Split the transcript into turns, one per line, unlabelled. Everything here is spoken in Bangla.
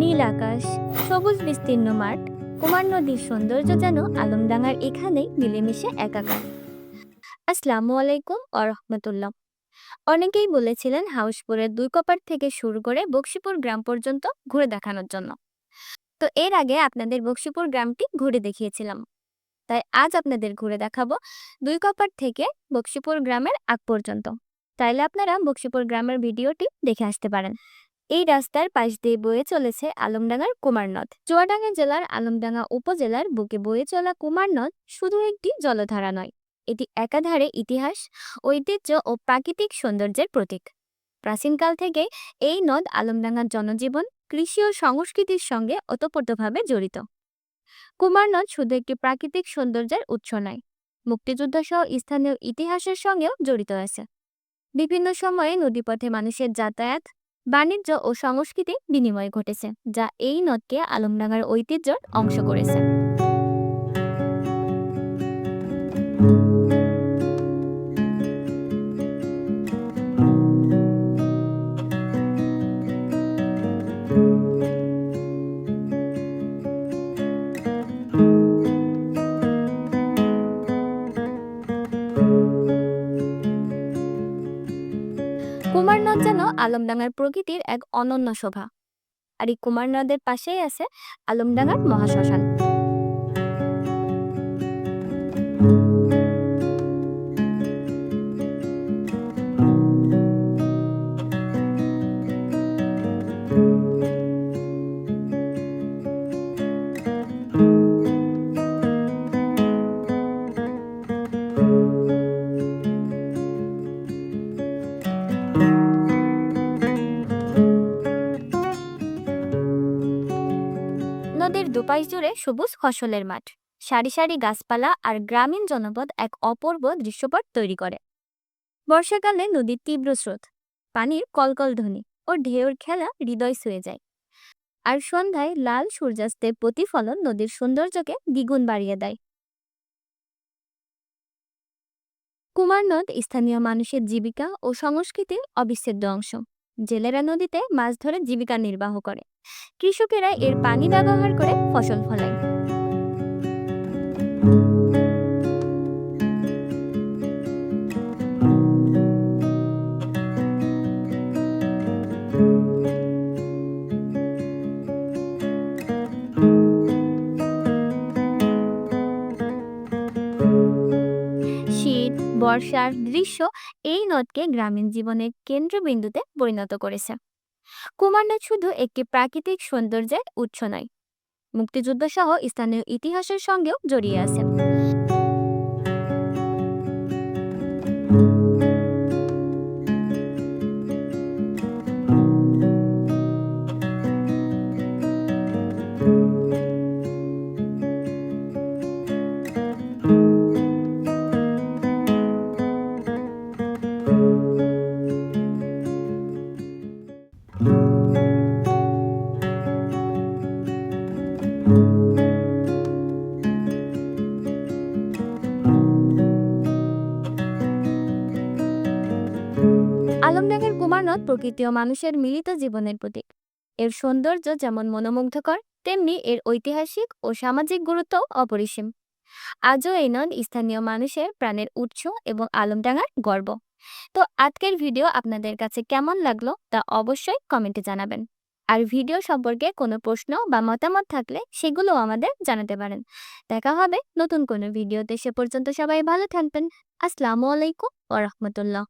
নীল আকাশ, সবুজ বিস্তীর্ণ মাঠ, কুমার নদীর সৌন্দর্য যেন আলমডাঙ্গার এখানেই মিলেমিশে একাকার। আসসালামু আলাইকুম ও রহমতুল্লাহ। অনেকেই বলেছিলেন হাউসপুরের দুই কপার থেকে শুরু করে বক্সিপুর গ্রাম পর্যন্ত ঘুরে দেখানোর জন্য। তো এর আগে আপনাদের বক্সিপুর গ্রামটি ঘুরে দেখিয়েছিলাম। তাই আজ আপনাদের ঘুরে দেখাবো দুই কপার থেকে বক্সিপুর গ্রামের আগ পর্যন্ত। তাইলে আপনারা বক্সিপুর গ্রামের ভিডিওটি দেখে আসতে পারেন। এই রাস্তার পাশ দিয়ে বয়ে চলেছে আলমডাঙ্গার কুমার নদ চুয়াডাঙ্গা জেলার আলমডাঙ্গা উপজেলার বুকে বয়ে চলা কুমার নদ শুধু একটি জলধারা নয়, এটি একাধারে ইতিহাস, ঐতিহ্য ও প্রাকৃতিক সৌন্দর্যের প্রতীক। প্রাচীনকাল থেকে এই নদ আলমডাঙ্গার জনজীবন, কৃষি ও সংস্কৃতির সঙ্গে ওতপ্রোতভাবে জড়িত। কুমার নদ শুধু একটি প্রাকৃতিক সৌন্দর্যের উৎস নয়, মুক্তিযুদ্ধ সহ স্থানীয় ইতিহাসের সঙ্গেও জড়িত আছে। বিভিন্ন সময়ে নদীপথে মানুষের যাতায়াত বাণিজ্য ও সংস্কৃতি বিনিময় ঘটেছে যা এই নদকে আলমডাঙ্গার ঐতিহ্যর অংশ করেছে। কুমার নদ যেন আলমডাঙ্গার প্রকৃতির এক অনন্য শোভা। আর এই কুমারনাথের পাশেই আছে আলমডাঙ্গার মহাশ্মশান। নদীর দুপাশ জুড়ে সবুজ ফসলের মাঠ। সারি সারি গাছপালা আর গ্রামীণ জনপদ এক অপূর্ব দৃশ্যপট তৈরি করে। বর্ষাকালে নদীর তীব্র স্রোত, পানির কলকল ধ্বনি ও ঢেউর খেলা হৃদয় ছুঁয়ে যায়। আর সন্ধ্যায় লাল সূর্যাস্তের প্রতিফলন নদীর সৌন্দর্যকে দ্বিগুণ বাড়িয়ে দেয়। কুমার নদ স্থানীয় মানুষের জীবিকা ও সংস্কৃতির অবিচ্ছেদ্য অংশ। জেলেরা নদীতে মাছ ধরে জীবিকা নির্বাহ করে। কৃষকেরা এর পানি ব্যবহার করে ফসল ফলায়। বর্ষার দৃশ্য এই নদকে গ্রামীণ জীবনের কেন্দ্রবিন্দুতে পরিণত করেছে। কুমারনাথ শুধু একটি প্রাকৃতিক সৌন্দর্যের উৎস নয় মুক্তিযুদ্ধ সহ স্থানীয় ইতিহাসের সঙ্গেও জড়িয়ে আছে আলমডাঙ্গার কুমারনদ প্রকৃতি ও মানুষের মিলিত জীবনের প্রতীক। এর সৌন্দর্য যেমন মনোমুগ্ধকর, তেমনি এর ঐতিহাসিক ও সামাজিক গুরুত্বও অপরিসীম। আজও এই নদ স্থানীয় মানুষের প্রাণের উৎস এবং আলমডাঙ্গার গর্ব। তো আজকের ভিডিও আপনাদের কাছে কেমন লাগল তা অবশ্যই কমেন্টে জানাবেন। আর ভিডিও সম্পর্কে কোনো প্রশ্ন বা মতামত থাকলে সেগুলো আমাদের জানাতে পারেন। দেখা হবে নতুন কোনো ভিডিওতে। সে পর্যন্ত সবাই ভালো থাকবেন। আসসালামু আলাইকুম ওয়া রাহমাতুল্লাহ।